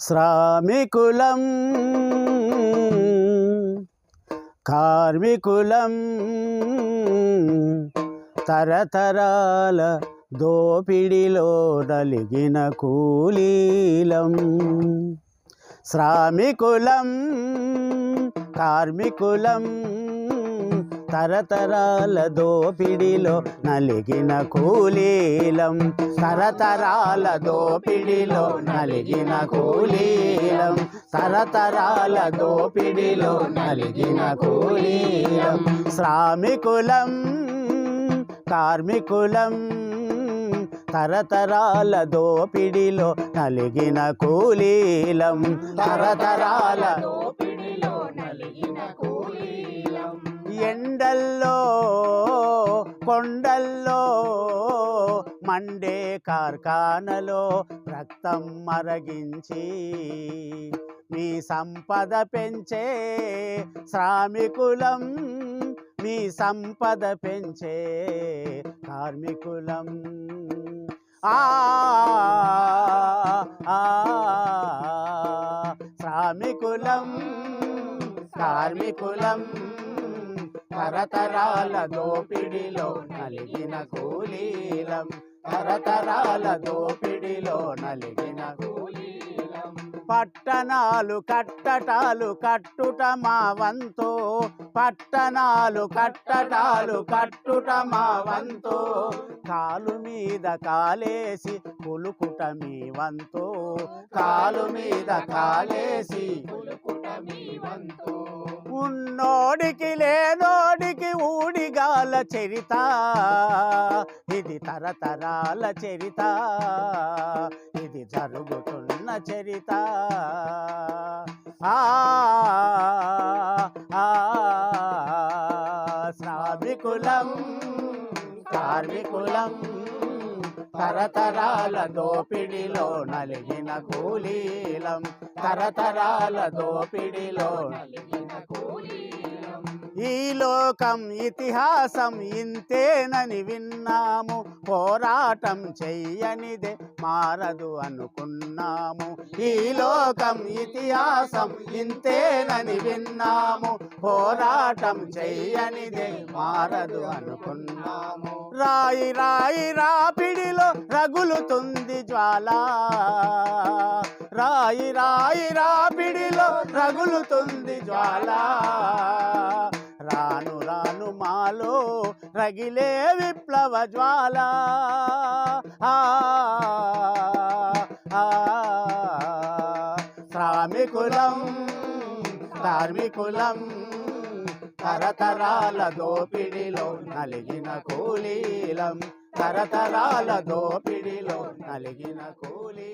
శ్రామికులం కార్మికులం తరతరాల దోపిడిలో నలిగిన కూలీలం. శ్రామికులం కార్మికులం తరతరాల దోపిడిలో నలిగిన కూలీలం. తరతరాల దోపిడిలో నలిగిన కూలీలం. తరతరాల దోపిడిలో నలిగిన కూలీలం. శ్రామికులం కార్మికులం తరతరాల దోపిడిలో నలిగిన కూలీలం. తరతరాల దోపిడి కొండల్లో మండే కార్ఖానలో రక్తం మరగించి మీ సంపద పెంచే శ్రామికులం మీ సంపద పెంచే కార్మికులం. ఆ శ్రామికులం కార్మికులం. తరతరాల దోపిడిలో నలిగిన కూలీలం. తరతరాల దోపిడిలో నలిగిన కూలీలం. పట్టణాలు కట్టటాలు కట్టుట మా వంతు. పట్టణాలు కట్టటాలు కట్టుట మా వంతు. కాలు మీద కాలేసి పులుకుట మీ వంతు. కాలు మీద కాలేసి పులుకుట మీ వంతు. ఉన్నోడికి లేదో చరిత ఇది తరతరాల చరిత ఇది జరుగుతున్న చరిత. ఆ ఆ, శ్రామికులం కార్మికులం తరతరాల దోపిడిలో నలిగిన కూలీలం తరతరాల దోపిడిలో నలిగిన కూలీలం ఈ లోకం ఇతిహాసం ఇంతేనని విన్నాము. పోరాటం చెయ్యనిదే మారదు అనుకున్నాము. ఈ లోకం ఇతిహాసం ఇంతేనని విన్నాము. పోరాటం చెయ్యనిదే మారదు అనుకున్నాము. రాయి రాయి రాపిడిలో రగులుతుంది జ్వాల. రాయి రాయి రాపిడిలో రగులుతుంది జ్వాల. రాను రాను మాలో రగిలే విప్లవ జ్వాల. శ్రామికులం కార్మికులం తరతరాల దోపిడిలో నలిగిన కూలీలం తరతరాల దోపిడిలో నలిగిన కూలీ